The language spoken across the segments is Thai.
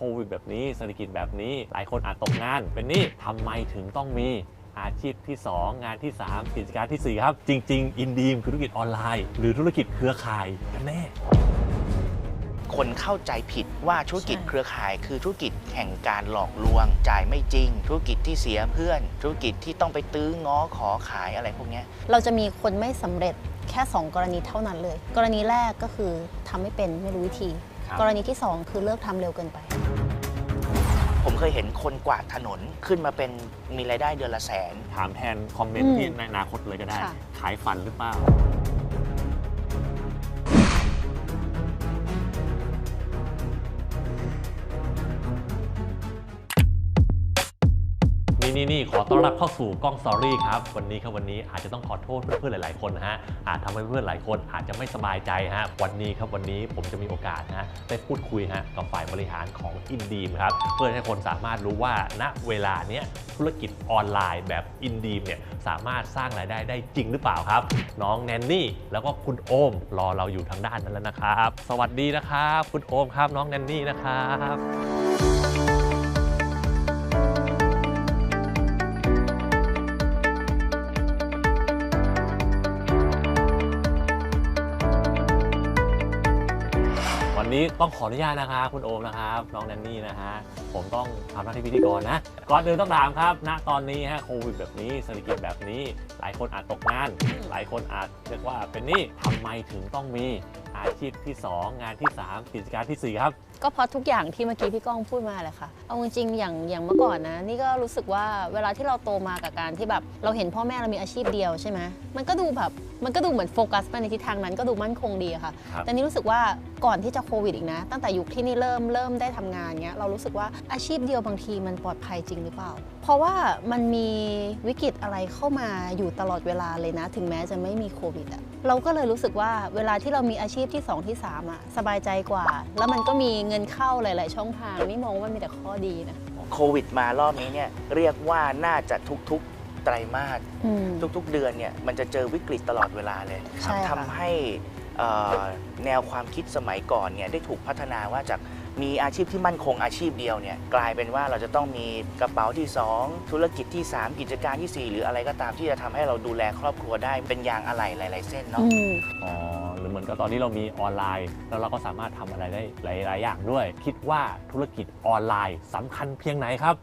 โควิดแบบนี้เศรษฐกิจแบบนี้ หลายคนอาจตกงาน เป็นหนี่ทำไมถึงต้องมีอาชีพที่ 2 งานที่ 3 กิจการทีสี่ 4 ครับ จริง ๆ อินดีมคือธุรกิจออนไลน์ หรือธุรกิจเครือข่ายกันแน่คนเข้าใจผิดว่าธุรกิจใช่เครือข่าย คือธุรกิจแห่งการหลอกลวง จ่ายไม่จริง ธุรกิจที่เสียเพื่อน ธุรกิจที่ต้องไปตื้อง้อขอขายอะไรพวกเนี้ยเราจะมีคนไม่สำเร็จแค่ 2 กรณีเท่านั้นเลย กรณีแรกก็คือทำไม่เป็นไม่รู้วิธีครับ กรณีที่ 2 คือเลิกทำเร็วเกินไป ผมเคยเห็นคนกวาดถนนขึ้นมาเป็นมีรายได้เดือนละแสน ถามแทนคอมเมนต์อืมที่ในอนาคตเลยก็ได้ค่ะขายฝันหรือเปล่า นี่นี่ขอต้อนรับเข้าสู่กล้องสอรี่ครับ วันนี้ครับวันนี้อาจจะต้องขอโทษเพื่อนๆหลาย ๆ คนนะฮะ อาจทำให้เพื่อนหลายคนอาจจะไม่สบายใจฮะ วันนี้ครับวันนี้ผมจะมีโอกาสนะฮะได้พูดคุยฮะกับฝ่ายบริหารของอินดีมครับ เพื่อให้คนสามารถรู้ว่าณเวลาเนี้ยธุรกิจออนไลน์แบบอินดีมเนี่ยสามารถสร้างรายได้ได้จริงหรือเปล่าครับ น้องแนนนี่แล้วก็คุณโอมรอเราอยู่ทางด้านนั้นแล้วนะครับ สวัสดีนะครับ คุณโอมครับน้องแนนนี่นะครับ ต้องขออนุญาตนะครับคุณโอมนะครับน้องแนนนี่นะฮะผมต้องทำหน้าที่พิธีกรนะก่อนอื่นต้องถามครับ ณตอนนี้ฮะโควิดแบบนี้เศรษฐกิจแบบนี้ หลายคนอาจตกงาน หลายคนอาจเรียกว่าเป็นหนี้ทำไมถึงต้องมีอาชีพที่ 2 งานที่ 3 กิจการทีสี่4 ครับ ก็เพราะทุกอย่างที่เมื่อกี้พี่ก้องพูดมาแหละค่ะ เอาจริงๆอย่างอย่างเมื่อก่อนนะ นี่ก็รู้สึกว่าเวลาที่เราโตมากับการที่แบบเราเห็นพ่อแม่เรามีอาชีพเดียวใช่ไหมมันก็ดูแบบมันก็ดูเหมือนโฟกัสไปในทิศทางนั้นก็ดูมั่นคงดีอะค่ะ ครับ แต่นี่รู้สึกว่าก่อนที่จะโควิดอีกนะ ตั้งแต่ยุคที่นี่เริ่มเริ่มได้ทำงานเงี้ยเรารู้สึกว่าอาชีพเดียวบางทีมันปลอดภัยจริงหรือเปล่า เพราะว่ามันมีวิกฤตอะไรเข้ามาอยู่ตลอดเวลาเลยนะ ถึงแม้จะไม่มีโควิดอะเราก็เลยรู้สึกว่าเวลาที่เรามีอาชีพที่สองที่สามอะสบายใจกว่า แล้วมันก็มีเงินเข้าหลาย ๆ ช่องทางนี่มองว่ามันมีแต่ข้อดีนะโควิดมารอบนี้เนี่ยเรียกว่าน่าจะทุก ๆ ไตรมาสอืม ทุก ๆ เดือนเนี่ยมันจะเจอวิกฤตตลอดเวลาเลยใช่ค่ะ ทำให้เอ่อแนวความคิดสมัยก่อนเนี่ยได้ถูกพัฒนาว่าจากมีอาชีพที่มั่นคงอาชีพเดียวเนี่ยกลายเป็นว่าเราจะต้องมีกระเป๋าที่ 2 ธุรกิจที่ 3 กิจการทีสี่4 หรืออะไรก็ตามที่จะทำให้เราดูแลครอบครัวได้เป็นยางอะไหล่หลาย ๆ เส้นเนาะ อืม อ๋อหรือ เหมือนกับตอนนี้เรามีออนไลน์ แล้วเราก็สามารถทำอะไรได้หลาย ๆ อย่างด้วย คิดว่าธุรกิจออนไลน์สำคัญเพียงไหนครับ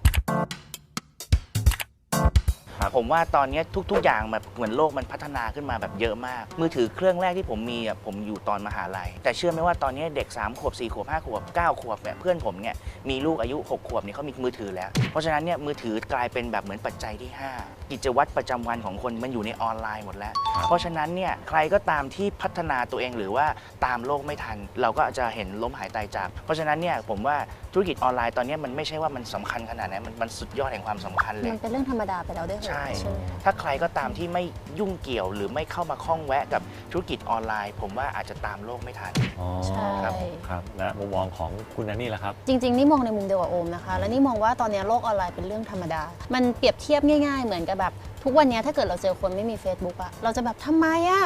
ครับผมว่าตอนนี้ทุก ๆ อย่างแบบเหมือนโลกมันพัฒนาขึ้นมาแบบเยอะมาก มือถือเครื่องแรกที่ผมมีอะผมอยู่ตอนมหาลัย แต่เชื่อไหมว่าตอนนี้เด็ก3ขวบ4ขวบ5ขวบ9ขวบเนี่ยเพื่อนผมเนี่ยมีลูกอายุ 6 ขวบเนี่ยเขามีมือถือแล้ว เพราะฉะนั้นเนี่ยมือถือกลายเป็นแบบเหมือนปัจจัยที่ 5 กิจวัตรประจำวันของคนมันอยู่ในออนไลน์หมดแล้วครับเพราะฉะนั้นเนี่ยใครก็ตามที่พัฒนาตัวเองหรือว่าตามโลกไม่ทัน เราก็จะเห็นล้มหายตายจาก เพราะฉะนั้นเนี่ยผมว่าธุรกิจออนไลน์ตอนนี้มันไม่ใช่ว่ามันสำคัญขนาดนั้นมันมันสุดยอดแห่งความสำคัญเลยมันเป็นเรื่องธรรมดาไปแล้วด้วยเหรอใช่ใช่ไหมถ้าใครก็ตามที่ไม่ยุ่งเกี่ยวหรือไม่เข้ามาข้องแวะกับธุรกิจออนไลน์ ผมว่าอาจจะตามโลกไม่ทัน อ๋อใช่ ครับครับและมุมมองของคุณแนนนี่ล่ะครับ จริงๆ นี่มองในมุมเดียวกับโอมนะคะ และนี่มองว่าตอนนี้โลกออนไลน์เป็นเรื่องธรรมดา มันเปรียบเทียบง่ายๆ เหมือนกับแบบ ทุกวันนี้ถ้าเกิดเราเจอคนไม่มี Facebook อะเราจะแบบทำไมอะ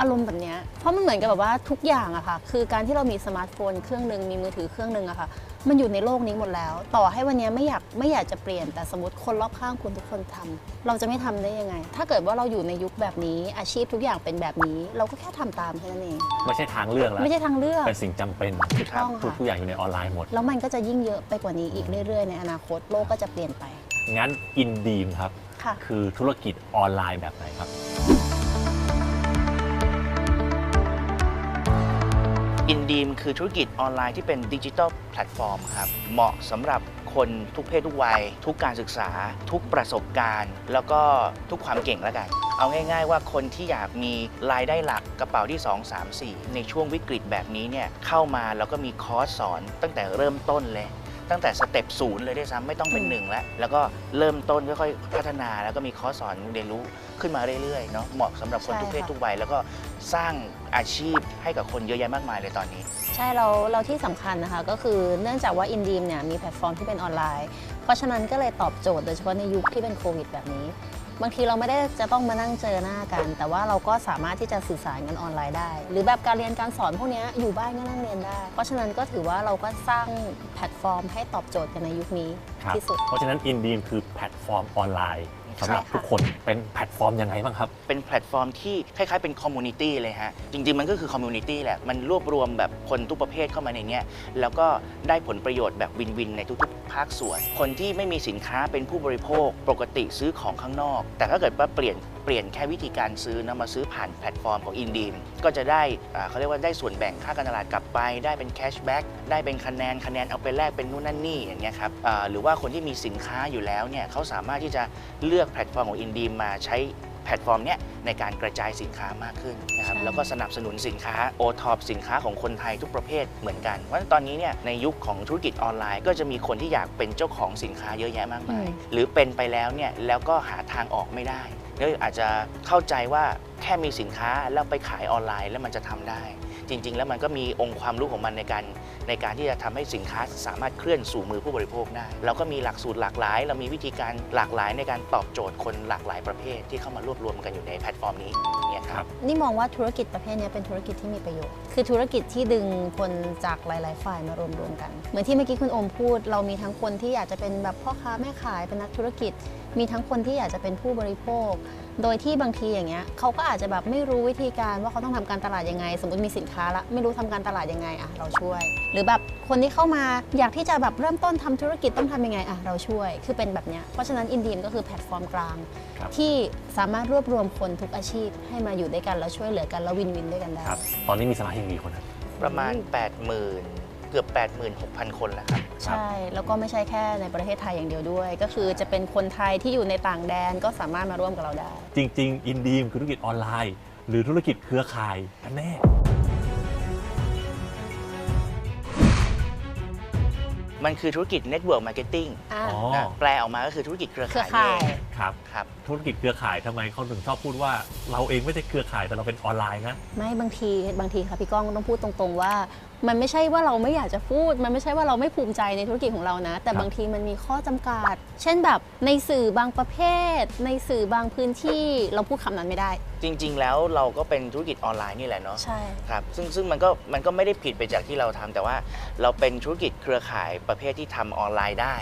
อารมณ์แบบเนี้ยเพราะมันเหมือนกับแบบว่าทุกอย่างอะค่ะ คือการที่เรามีสมาร์ทโฟนเครื่องหนึ่งมีมือถือเครื่องหนึ่งอะค่ะ มันอยู่ในโลกนี้หมดแล้ว ต่อให้วันนี้ไม่อยากไม่อยากจะเปลี่ยนแต่สมมติคนรอบข้างคุณทุกคนทำเราจะไม่ทำได้ยังไง ถ้าเกิดว่าเราอยู่ในยุคแบบนี้ อาชีพทุกอย่างเป็นแบบนี้ เราก็แค่ทำตามแค่นั้นเองไม่ใช่ทางเลือกแล้ว ไม่ใช่ทางเลือก เป็นสิ่งจำเป็นถูกต้องทุกค่ะ ทุกอย่างอยู่ในออนไลน์หมด แล้วมันก็จะยิ่งเยอะไปกว่านี้อีกเรื่อยๆ ในอนาคตโลกก็จะเปลี่ยนไป งั้นอินดีมครับ ค่ะ คือธุรกิจออนไลน์แบบไหนครับ อินดีมคือธุรกิจออนไลน์ที่เป็นดิจิทัลแพลตฟอร์มครับ เหมาะสำหรับคนทุกเพศทุกวัย ทุกการศึกษา ทุกประสบการณ์ แล้วก็ทุกความเก่งแล้วกัน เอาง่าย ๆ ว่าคนที่อยากมีรายได้หลักกระเป๋าที่ 2 3 4 ในช่วงวิกฤตแบบนี้เนี่ยเข้ามาแล้วก็มีคอร์สสอนตั้งแต่เริ่มต้นเลย ตั้งแต่สเต็ปศูนย์เลยด้วยซ้ำไม่ต้องเป็นอืมหนึ่งแล้วแล้วก็เริ่มต้นค่อยๆพัฒนาแล้วก็มีคอร์สสอนเรียนรู้ขึ้นมาเรื่อยๆเนาะเหมาะสำหรับคนทุกเพศทุกวัยแล้วก็สร้างอาชีพให้กับคนเยอะแยะมากมายเลยตอนนี้ ใช่เราเราที่สำคัญนะคะก็คือเนื่องจากว่าอินดีมเนี่ยมีแพลตฟอร์มที่เป็นออนไลน์ เพราะฉะนั้นก็เลยตอบโจทย์โดยเฉพาะในยุคที่เป็นโควิดแบบนี้ บางทีเราไม่ได้จะต้องมานั่งเจอหน้ากัน แต่ว่าเราก็สามารถที่จะสื่อสารกันออนไลน์ได้ หรือแบบการเรียนการสอนพวกเนี้ยอยู่บ้านก็นั่งเรียนได้ เพราะฉะนั้นก็ถือว่าเราก็สร้างแพลตฟอร์ม ให้ตอบโจทย์กันในยุคนี้ครับที่สุด เพราะฉะนั้นอินดีมคือแพลตฟอร์มออนไลน์สำหรับใช่ค่ะทุกคนเป็นแพลตฟอร์มยังไงบ้างครับ เป็นแพลตฟอร์มที่คล้ายๆเป็นคอมมูนิตี้เลยฮะ จริงๆ มันก็คือคอมมูนิตี้แหละ มันรวบรวมแบบคนทุกประเภทเข้ามาในเนี้ยแล้วก็ได้ผลประโยชน์แบบวินวินในทุกๆภาคส่วน คนที่ไม่มีสินค้าเป็นผู้บริโภคปกติซื้อของข้างนอก แต่ถ้าเกิดว่าเปลี่ยนเปลี่ยนแค่วิธีการซื้อนะมาซื้อผ่านแพลตฟอร์มของอินดีมก็จะได้เขาเรียกว่าได้ส่วนแบ่งค่าการตลาดกลับไป ได้เป็นแคชแบ็กได้เป็นคะแนนคะแนนเอาไปแลกเป็นนู่นนั่นนี่อย่างเงี้ยครับหรือว่าคนที่มีสินค้าอยู่แล้วเนี่ยเขาสามารถที่จะเลือกแพลตฟอร์มของอินดีมมาใช้ แพลตฟอร์มเนี้ยในการกระจายสินค้ามากขึ้นนะครับใช่แล้วก็สนับสนุนสินค้าโอท็อปสินค้าของคนไทยทุกประเภทเหมือนกันเพราะฉะนั้นตอนนี้เนี่ยในยุคของธุรกิจออนไลน์ ก็จะมีคนที่อยากเป็นเจ้าของสินค้าเยอะแยะมากมาย หรือเป็นไปแล้วเนี่ยแล้วก็หาทางออกไม่ได้แล้วอาจจะเข้าใจว่าแค่มีสินค้าแล้วไปขายออนไลน์แล้วมันจะทำได้ จริง ๆ แล้วมันก็มีองค์ความรู้ของมันในการ ในการที่จะทำให้สินค้าสามารถเคลื่อนสู่มือผู้บริโภคได้ เราก็มีหลักสูตรหลากหลาย เรามีวิธีการหลากหลายในการตอบโจทย์คนหลากหลายประเภทที่เข้ามารวบรวมกันอยู่ในแพลตฟอร์มนี้เนี่ยครับนี่มองว่าธุรกิจประเภทเนี้ยเป็นธุรกิจที่มีประโยชน์ คือธุรกิจที่ดึงคนจากหลาย ๆ ฝ่ายมารวมรวมๆกัน เหมือนที่เมื่อกี้คุณโอมพูด เรามีทั้งคนที่อยากจะเป็นแบบพ่อค้าแม่ขายเป็นนักธุรกิจ มีทั้งคนที่อยากจะเป็นผู้บริโภค โดยที่บางทีอย่างเงี้ยเขาก็อาจจะแบบไม่รู้วิธีการว่าเขาต้องทำการตลาดยังไง สมมติมีสินค้าละไม่รู้ทำการตลาดยังไงอะเราช่วย หรือแบบคนที่เข้ามาอยากที่จะแบบเริ่มต้นทำธุรกิจต้องทำยังไงอะเราช่วยคือเป็นแบบเนี้ยเพราะฉะนั้นอินดีมก็คือแพลตฟอร์มกลางครับที่สามารถรวบรวมคนทุกอาชีพ ให้มาอยู่ด้วยกันแล้วช่วยเหลือกันแล้ววินวินด้วยกันได้ครับตอนนี้มีสมาชิกกี่คนครับประมาณ 80,000 เกือบ 86,000 คนแล้วครับ ใช่ แล้วก็ไม่ใช่แค่ในประเทศไทยอย่างเดียวด้วย ก็คือจะเป็นคนไทยที่อยู่ในต่างแดนก็สามารถมาร่วมกับเราได้ จริง ๆ อินดีมคือธุรกิจออนไลน์ หรือธุรกิจเครือข่ายกันแน่ มันคือธุรกิจ Network Marketing อ่าอ๋อ นะแปลออกมาก็คือธุรกิจเครือเครือข่ายข่ายนี่เองครับ ครับ ธุรกิจเครือข่ายทำไมเขาถึงชอบพูดว่า เราเองไม่ใช่เครือข่ายแต่เราเป็นออนไลน์นะไม่บางทีบางทีค่ะพี่ก้องต้องพูดตรงๆว่า มันไม่ใช่ว่าเราไม่อยากจะพูด มันไม่ใช่ว่าเราไม่ภูมิใจในธุรกิจของเรานะ แต่ครับบางทีมันมีข้อจำกัด เช่นแบบในสื่อบางประเภท ในสื่อบางพื้นที่เราพูดคำนั้นไม่ได้ จริง ๆ แล้วเราก็เป็นธุรกิจออนไลน์นี่แหละเนาะใช่ครับซึ่งซึ่งมันก็มันก็ไม่ได้ผิดไปจากที่เราทำแต่ว่าเราเป็นธุรกิจเครือข่ายประเภทที่ทำออนไลน์ได้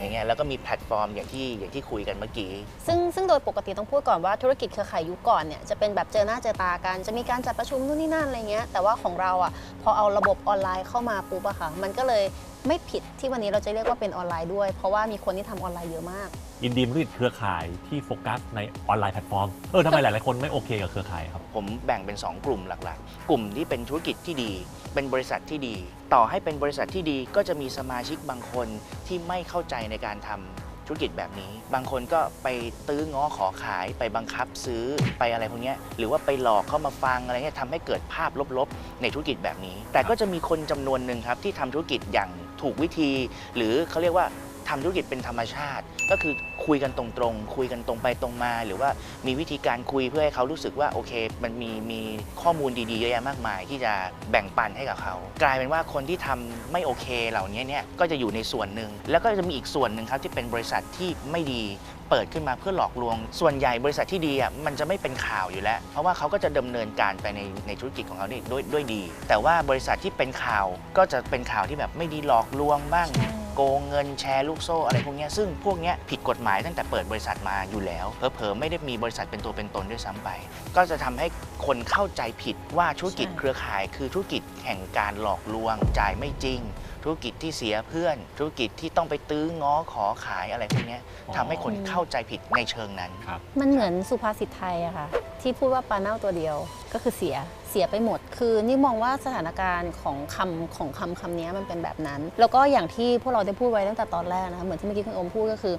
อย่างเงี้ยแล้วก็มีแพลตฟอร์มอย่างที่อย่างที่คุยกันเมื่อกี้ ซึ่งซึ่งโดยปกติต้องพูดก่อนว่าธุรกิจเครือข่ายยุคก่อนเนี่ยจะเป็นแบบเจอหน้าเจอตากัน จะมีการจัดประชุมนู่นนี่นั่นอะไรเงี้ยแต่ว่าของเราอะพอเอาระบบออนไลน์เข้ามาปุ๊บอะค่ะมันก็เลย ไม่ผิดที่วันนี้เราจะเรียกว่าเป็นออนไลน์ด้วย เพราะว่ามีคนที่ทำออนไลน์เยอะมาก อินดีมธุรกิจเครือข่ายที่โฟกัสในออนไลน์แพลตฟอร์ม เออทำไมหลาย ๆ คนไม่โอเคกับเครือข่ายครับ ผมแบ่งเป็น 2 กลุ่มหลัก ๆ กลุ่มที่เป็นธุรกิจที่ดี เป็นบริษัทที่ดี ต่อให้เป็นบริษัทที่ดีก็จะมีสมาชิกบางคนที่ไม่เข้าใจในการทำ ธุรกิจแบบนี้ บางคนก็ไปตื้อง้อขอขายไปบังคับซื้อไปอะไรพวกนี้หรือว่าไปหลอกเข้ามาฟังอะไรเงี้ยทำให้เกิดภาพลบๆ ในธุรกิจแบบนี้ แต่ก็จะมีคนจำนวนหนึ่งครับที่ทำธุรกิจอย่างถูกวิธี หรือเขาเรียกว่า ทำธุรกิจเป็นธรรมชาติ ก็คือคุยกันตรงๆ คุยกันตรงไปตรงมา หรือว่ามีวิธีการคุยเพื่อให้เขารู้สึกว่าโอเค มันมีมีข้อมูลดีๆเยอะแยะมากมาย ที่จะแบ่งปันให้กับเขา กลายเป็นว่าคนที่ทำไม่โอเคเหล่านี้เนี่ยก็จะอยู่ในส่วนหนึ่งแล้วก็จะมีอีกส่วนหนึ่งครับที่เป็นบริษัทที่ไม่ดีเปิดขึ้นมาเพื่อหลอกลวง ส่วนใหญ่บริษัทที่ดีอะมันจะไม่เป็นข่าวอยู่แล้ว เพราะว่าเขาก็จะดำเนินการไปในในธุรกิจของเขานี่ด้วยด้วยดี แต่ว่าบริษัทที่เป็นข่าวก็จะเป็นข่าวที่แบบไม่ดีหลอกลวงบ้าง กงเงินแชร์ลูกโซ่อะไรพวกเนี้ยซึ่งพวกเนี้ยผิดกฎหมายตั้งแต่เปิดบริษัทมาอยู่แล้วเผลอๆไม่ได้มีบริษัทเป็นตัวเป็นตนด้วยซ้ำไป ก็จะทำให้คนเข้าใจผิดว่าธุรกิจใช่เครือข่าย คือธุรกิจแห่งการหลอกลวงจ่ายไม่จริง ธุรกิจที่เสียเพื่อน ธุรกิจที่ต้องไปตื้อง้อขอขายอะไรพวกเนี้ยอ๋อทำให้คนเข้าใจผิดในเชิงนั้นครับมันเหมือนสุภาษิตไทยอะค่ะที่พูดว่าปลาเน่าตัวเดียวก็คือเสีย เสียไปหมด คือนี่มองว่าสถานการณ์ของคำของคำคำนี้มันเป็นแบบนั้น แล้วก็อย่างที่พวกเราได้พูดไว้ตั้งแต่ตอนแรกนะคะเหมือนที่เมื่อกี้คุณอมพูดก็คือ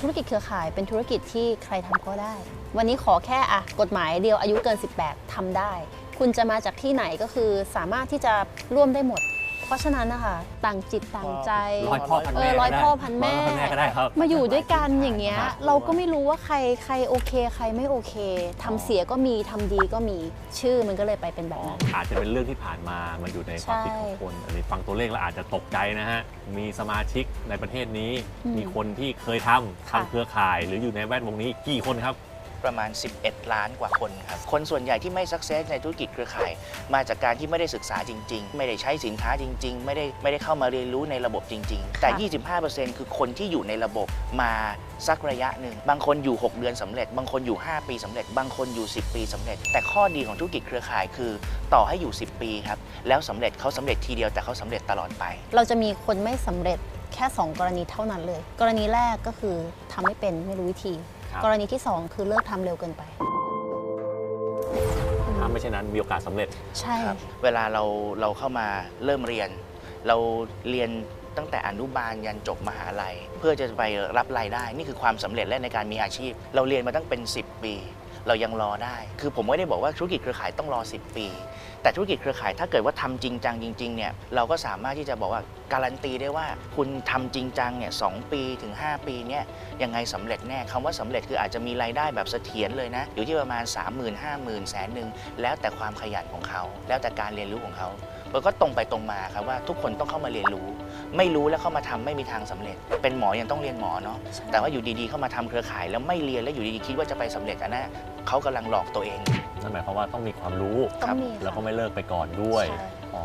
ธุรกิจเครือข่ายเป็นธุรกิจที่ใครทำก็ได้ วันนี้ขอแค่อะกฎหมายเดียวอายุเกิน 18ทำได้ คุณจะมาจากที่ไหนก็คือสามารถที่จะร่วมได้หมด เพราะฉะนั้นนะคะต่างจิตต่างใจร้อยพ่อพันเอแม่อร้อยก็ได้พ่อพันแม่ ร้อยพ่อพันแม่ก็ได้ครับ มาอยู่ด้วยกันอย่างเงี้ย ครับ เราก็ไม่รู้ว่าใครใครโอเค ใครไม่โอเคทำเสียก็มีทำดีก็มีชื่อมันก็เลยไปเป็นแบบนั้น อาจจะเป็นเรื่องที่ผ่านมามาอยู่ในความคิดของคนอันนี้ฟังตัวเลขแล้วอาจจะตกใจนะฮะ มีสมาชิกในประเทศนี้ อืมมีคนที่เคยทำค่ะ ทำเครือข่าย หรืออยู่ในแวดวงนี้กี่คนครับ ประมาณ 11 ล้านกว่าคนครับ คนส่วนใหญ่ที่ไม่สักเซสในธุรกิจเครือข่าย มาจากการที่ไม่ได้ศึกษาจริง ๆ ไม่ได้ใช้สินค้าจริง ๆ ไม่ได้ไม่ได้เข้ามาเรียนรู้ในระบบจริง ๆ แต่ 25%คือคนที่อยู่ในระบบมาสักระยะหนึ่ง บางคนอยู่ 6 เดือนสำเร็จ บางคนอยู่ 5 ปีสำเร็จ บางคนอยู่ 10 ปีสำเร็จ แต่ข้อดีของธุรกิจเครือข่ายคือ ต่อให้อยู่ 10 ปีครับ แล้วสำเร็จเขาสำเร็จทีเดียวแต่เขาสำเร็จตลอดไป เราจะมีคนไม่สำเร็จแค่ 2 กรณีเท่านั้นเลย กรณีแรกก็คือทำไม่เป็นไม่รู้วิธีครับ กรณีที่ 2 คือเลิกทำเร็วเกินไป ถ้าไม่เช่นนั้นมีโอกาสสำเร็จ ใช่ ครับเวลาเราเราเข้ามาเริ่มเรียน เราเรียนตั้งแต่อนุบาลยันจบมหาลัย เพื่อจะไปรับรายได้ นี่คือความสำเร็จและในการมีอาชีพ เราเรียนมาตั้งเป็น 10 ปี เรายังรอได้ คือผมไม่ได้บอกว่าธุรกิจเครือข่ายต้องรอ 10 ปี แต่ธุรกิจเครือข่ายถ้าเกิดว่าทำจริงจังจริงๆเนี่ยเราก็สามารถที่จะบอกว่าการันตีได้ว่าคุณทำจริงจังเนี่ยสปีถึง 5 ปีเนี่ยยังไงสำเร็จแน่คำว่าสำเร็จคืออาจจะมีรายได้แบบเสถียรเลยนะ อยู่ที่ประมาณ 3 0 0 0 0 5 0 0 0 0แสนหนึ่งแล้วแต่ความขยันของเขา แล้วแต่การเรียนรู้ของเขามันก็ตรงไปตรงมาครับว่าทุกคนต้องเข้ามาเรียนรู้ ไม่รู้แล้วเข้ามาทำไม่มีทางสำเร็จ เป็นหมอยังต้องเรียนหมอเนาะใช่แต่ว่าอยู่ดีๆเข้ามาทำเครือข่าย แล้วไม่เรียนแล้วอยู่ดีๆคิดว่าจะไปสำเร็จอันนั้นเขากำลังหลอกตัวเองนั่นหมายความว่าต้องมีความรู้ต้องมีแล้วก็ค่ะไม่เลิกไปก่อนด้วยใช่อ๋อ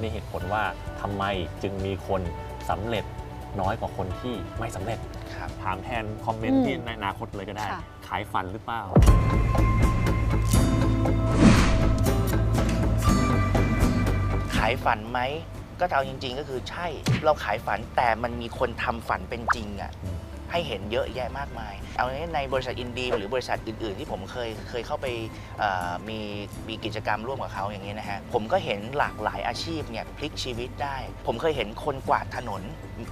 นี่เหตุผลว่าทำไมจึงมีคนสำเร็จน้อยกว่าคนที่ไม่สำเร็จครับถามแทนคอมเมนต์อืมที่ในอนาคตเลยก็ได้ค่ะขายฝันหรือเปล่าขายฝันไหม ก็เอาจริง ๆ ก็คือใช่เราขายฝันแต่มันมีคนทำฝันเป็นจริงอะ ให้เห็นเยอะแยะมากมาย เอาในในบริษัทอินดีหรือบริษัทอื่น ๆ ที่ผมเคยเคยเข้าไปมีมีกิจกรรมร่วมกับเขาอย่างนี้นะฮะผมก็เห็นหลากหลายอาชีพเนี่ยพลิกชีวิตได้ ผมเคยเห็นคนกวาดถนน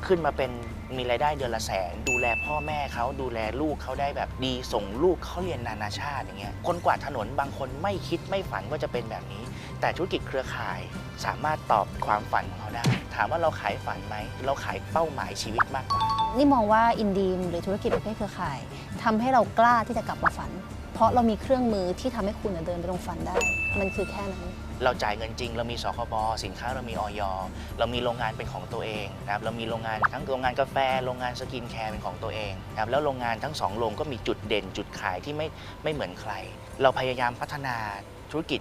ขึ้นมาเป็นมีรายได้เดือนละแสน ดูแลพ่อแม่เขาดูแลลูกเขาได้แบบดีส่งลูกเขาเรียนนานาชาติอย่างเงี้ยคนกวาดถนนบางคนไม่คิดไม่ฝันว่าจะเป็นแบบนี้ แต่ธุรกิจเครือข่ายสามารถตอบความฝันของเขาได้ ถามว่าเราขายฝันไหม เราขายเป้าหมายชีวิตมากกว่า นี่มองว่าอินดีมหรือธุรกิจประเภทเครือข่ายทำให้เรากล้าที่จะกลับมาฝัน เพราะเรามีเครื่องมือที่ทำให้คุณเดินไปตรงฝันได้ มันคือแค่นั้น เราจ่ายเงินจริง เรามีสคบสินค้าเรามีออยเรามีโรงงานเป็นของตัวเองนะครับเรามีโรงงานทั้งโรงงานกาแฟโรงงานสกินแคร์เป็นของตัวเองนะครับแล้วโรงงานทั้งสองโรงก็มีจุดเด่นจุดขายที่ไม่ไม่เหมือนใคร เราพยายามพัฒนาธุรกิจ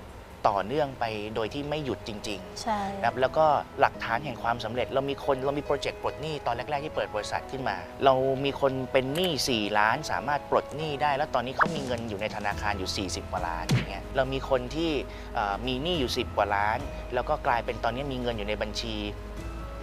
ต่อเนื่องไปโดยที่ไม่หยุดจริงๆใช่นะครับแล้วก็หลักฐานแห่งความสำเร็จ เรามีคนเรามีโปรเจกต์ปลดหนี้ตอนแรก ๆ ที่เปิดบริษัทขึ้นมา เรามีคนเป็นหนี้4ล้าน สามารถปลดหนี้ได้ แล้วตอนนี้เขามีเงินอยู่ในธนาคารอยู่ 40 กว่าล้านอย่างเงี้ยเรามีคนที่เอ่อมีหนี้อยู่ 10 กว่าล้าน แล้วก็กลายเป็นตอนนี้มีเงินอยู่ในบัญชี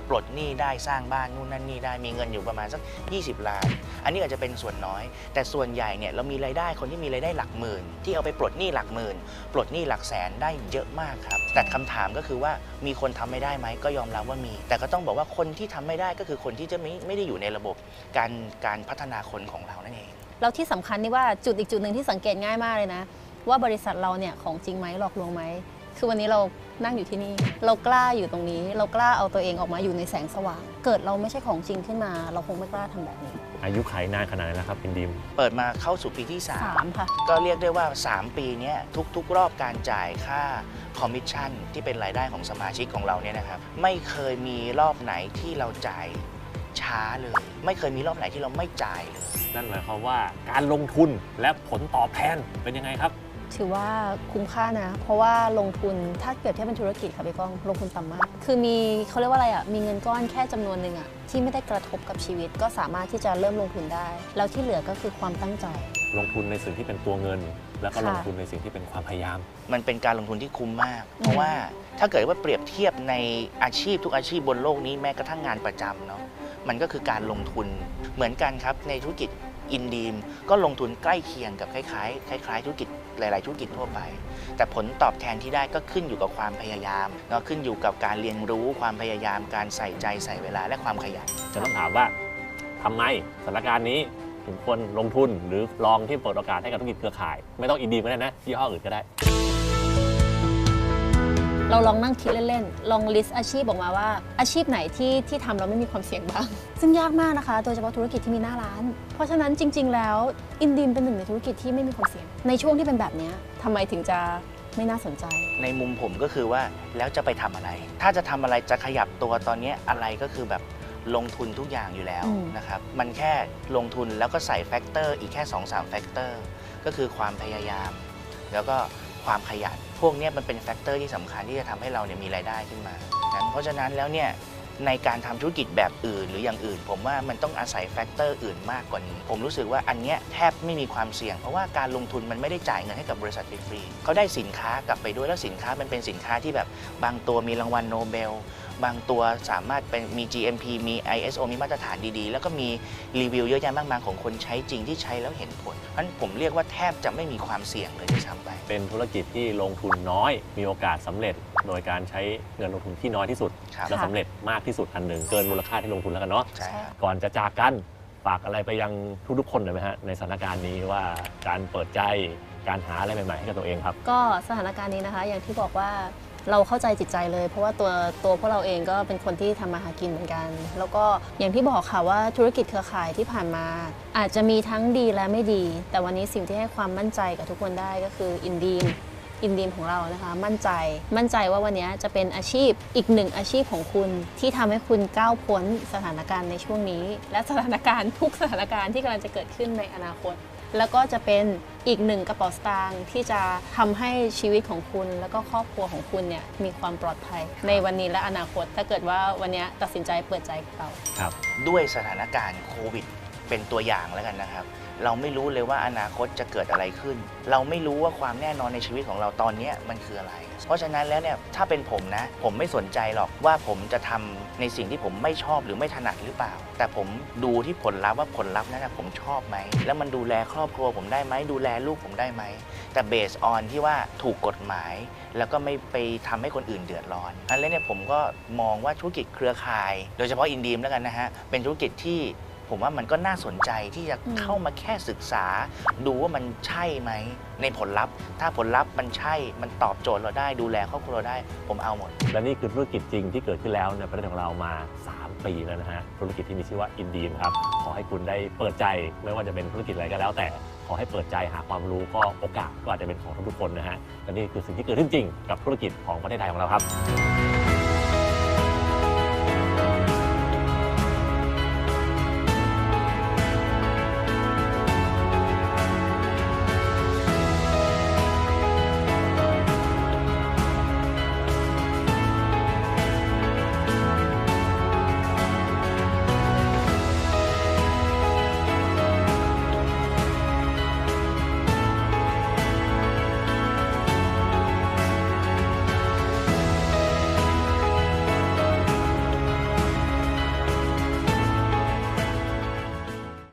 ปลดหนี้ได้สร้างบ้านนู่นนั่นนี่ได้มีเงินอยู่ประมาณสัก 20 ล้าน อันนี้อาจจะเป็นส่วนน้อย แต่ส่วนใหญ่เนี่ยเรามีรายได้คนที่มีรายได้หลักหมื่น ที่เอาไปปลดหนี้หลักหมื่น ปลดหนี้หลักแสนได้เยอะมากครับ แต่คำถามก็คือว่ามีคนทำไม่ได้ไหมก็ยอมรับว่ามี แต่ก็ต้องบอกว่าคนที่ทำไม่ได้ก็คือคนที่จะไม่ไม่ได้อยู่ในระบบการการพัฒนาคนของเรานั่นเองแล้วที่สำคัญนี่ว่าจุดอีกจุดหนึ่งที่สังเกตง่ายมากเลยนะ ว่าบริษัทเราเนี่ยของจริงไหมหลอกลวงไหมคือวันนี้เรา นั่งอยู่ที่นี่ เรากล้าอยู่ตรงนี้ เรากล้าเอาตัวเองออกมาอยู่ในแสงสว่าง เกิดเราไม่ใช่ของจริงขึ้นมา เราคงไม่กล้าทำแบบนี้ อายุขายนานขนาดไหนแล้วครับอินดิม เปิดมาเข้าสู่ปีที่สามค่ะ3ก็เรียกได้ว่า 3 ปีเนี้ยทุก ๆ รอบการจ่ายค่าคอมมิชชั่นที่เป็นรายได้ของสมาชิกของเราเนี่ยนะครับไม่เคยมีรอบไหนที่เราจ่ายช้าเลย ไม่เคยมีรอบไหนที่เราไม่จ่ายเลยนั่นหมายความว่าการลงทุนและผลตอบแทนเป็นยังไงครับ ถือว่าคุ้มค่านะ เพราะว่าลงทุนถ้าเปรียบเทียบเป็นธุรกิจค่ะพี่ก้องลงทุนต่ำมาก คือมีเขาเรียกว่าอะไรอะมีเงินก้อนแค่จำนวนหนึ่งอะที่ไม่ได้กระทบกับชีวิต ก็สามารถที่จะเริ่มลงทุนได้ แล้วที่เหลือก็คือความตั้งใจ ลงทุนในสิ่งที่เป็นตัวเงิน แล้วก็ค่ะลงทุนในสิ่งที่เป็นความพยายาม มันเป็นการลงทุนที่คุ้มมากอืมเพราะว่าถ้าเกิดว่าเปรียบเทียบในอาชีพทุกอาชีพบนโลกนี้แม้กระทั่งงานประจำเนาะมันก็คือการลงทุนเหมือนกันครับในธุรกิจอินดีมก็ลงทุนใกล้เคียงกับคล้ายๆคล้าย ๆ ธุรกิจ หลาย ๆ ธุรกิจทั่วไป แต่ผลตอบแทนที่ได้ก็ขึ้นอยู่กับความพยายามเนาะขึ้นอยู่กับการเรียนรู้ความพยายามการใส่ใจใส่เวลาและความขยันจะต้องถามว่าทำไมสถานการณ์นี้ถึงควรลงทุนหรือลองที่เปิดโอกาสให้กับธุรกิจเครือข่าย ไม่ต้องอินดีก็ได้นะยี่ห้ออื่นก็ได้ เเราลองนั่งคิดเล่นๆ ลองลิสต์อาชีพออกมาว่า อาชีพไหนที่ที่ทำแล้วไม่มีความเสี่ยงบ้าง ซึ่งยากมากนะคะ โดยเฉพาะธุรกิจที่มีหน้าร้าน เพราะฉะนั้นจริง ๆ แล้วอินดีมเป็นหนึ่งในธุรกิจที่ไม่มีความเสี่ยง ในช่วงที่เป็นแบบเนี้ยทำไมถึงจะไม่น่าสนใจ ในมุมผมก็คือว่าแล้วจะไปทำอะไร ถ้าจะทำอะไรจะขยับตัวตอนเนี้ยอะไรก็คือแบบลงทุนทุกอย่างอยู่แล้วอืม นะครับ มันแค่ลงทุนแล้วก็ใส่แฟกเตอร์อีกแค่2-3แฟกเตอร์ก็คือความพยายาม แล้วก็ ความขยัน พวกนี้มันเป็นแฟกเตอร์ที่สำคัญที่จะทำให้เราเนี่ยมีรายได้ขึ้นมานั้นเพราะฉะนั้นแล้วเนี่ยในการทำธุรกิจแบบอื่นหรืออย่างอื่น ผมว่ามันต้องอาศัยแฟกเตอร์อื่นมากกว่านี้ ผมรู้สึกว่าอันเนี้ยแทบไม่มีความเสี่ยง เพราะว่าการลงทุนมันไม่ได้จ่ายเงินให้กับบริษัทฟรีๆเขาได้สินค้ากลับไปด้วยแล้วสินค้ามันเป็นสินค้าที่แบบบางตัวมีรางวัลโนเบล บางตัวสามารถเป็นมี GMP มี ISO มีมาตรฐานดีๆ แล้วก็มีรีวิวเยอะแยะมากมายของคนใช้จริงที่ใช้แล้วเห็นผล เพราะฉะนั้นผมเรียกว่าแทบจะไม่มีความเสี่ยงเลยด้วยซ้ำไป เป็นธุรกิจที่ลงทุนน้อย มีโอกาสสำเร็จ โดยการใช้เงินลงทุนที่น้อยที่สุด ครับ และสำเร็จมากที่สุดอันหนึ่งเกินมูลค่าที่ลงทุนแล้วกันเนาะ ใช่ครับ ก่อนจะจากกันฝากอะไรไปยังทุกๆคนหน่อยไหมฮะในสถานการณ์นี้ว่าการเปิดใจการหาอะไรใหม่ๆให้กับตัวเองครับ ก็สถานการณ์นี้นะคะ อย่างที่บอกว่า เราเข้าใจจิตใจเลย เพราะว่าตัวตัวพวกเราเองก็เป็นคนที่ทำมาหากินเหมือนกัน แล้วก็อย่างที่บอกค่ะว่าธุรกิจเครือข่ายที่ผ่านมา อาจจะมีทั้งดีและไม่ดี แต่วันนี้สิ่งที่ให้ความมั่นใจกับทุกคนได้ก็คืออินดีมอินดีมของเรานะคะ มั่นใจมั่นใจว่าวันนี้จะเป็นอาชีพอีกหนึ่งอาชีพของคุณที่ทำให้คุณก้าวพ้นสถานการณ์ในช่วงนี้ และสถานการณ์ทุกสถานการณ์ที่กำลังจะเกิดขึ้นในอนาคต แล้วก็จะเป็นอีกหนึ่งกระเป๋าสตางค์ที่จะทำให้ชีวิตของคุณ แล้วก็ครอบครัวของคุณเนี่ยมีความปลอดภัย ในวันนี้และอนาคต ถ้าเกิดว่าวันนี้ตัดสินใจเปิดใจกับเราครับ ด้วยสถานการณ์โควิด เป็นตัวอย่างแล้วกันนะครับ เราไม่รู้เลยว่าอนาคตจะเกิดอะไรขึ้น เราไม่รู้ว่าความแน่นอนในชีวิตของเราตอนนี้มันคืออะไร เพราะฉะนั้นแล้วเนี่ยถ้าเป็นผมนะ ผมไม่สนใจหรอกว่าผมจะทำในสิ่งที่ผมไม่ชอบหรือไม่ถนัดหรือเปล่า แต่ผมดูที่ผลลัพธ์ว่าผลลัพธ์นั้นผมชอบไหม แล้วมันดูแลครอบครัวผมได้ไหมดูแลลูกผมได้ไหม แต่เบสออนที่ว่าถูกกฎหมาย แล้วก็ไม่ไปทำให้คนอื่นเดือดร้อนอันนี้เนี่ยผมก็มองว่าธุรกิจเครือข่าย โดยเฉพาะอินดีมแล้วกันนะฮะเป็นธุรกิจที่ ผมว่ามันก็น่าสนใจที่จะอืมเข้ามาแค่ศึกษา ดูว่ามันใช่ไหมในผลลัพธ์ ถ้าผลลัพธ์มันใช่มันตอบโจทย์เราได้ดูแลครอบครัวเราได้ ผมเอาหมด และนี่คือธุรกิจจริงที่เกิดขึ้นแล้วในประเทศของเรามา 3 ปีแล้วนะฮะธุรกิจที่มีชื่อว่าอินดีมครับขอให้คุณได้เปิดใจไม่ว่าจะเป็นธุรกิจอะไรก็แล้ว แต่ขอให้เปิดใจหาความรู้ก็โอกาสก็อาจจะเป็นของทุกๆคนนะฮะและนี่คือสิ่งที่เกิดขึ้นจริงกับธุรกิจของประเทศไทยของเราครับ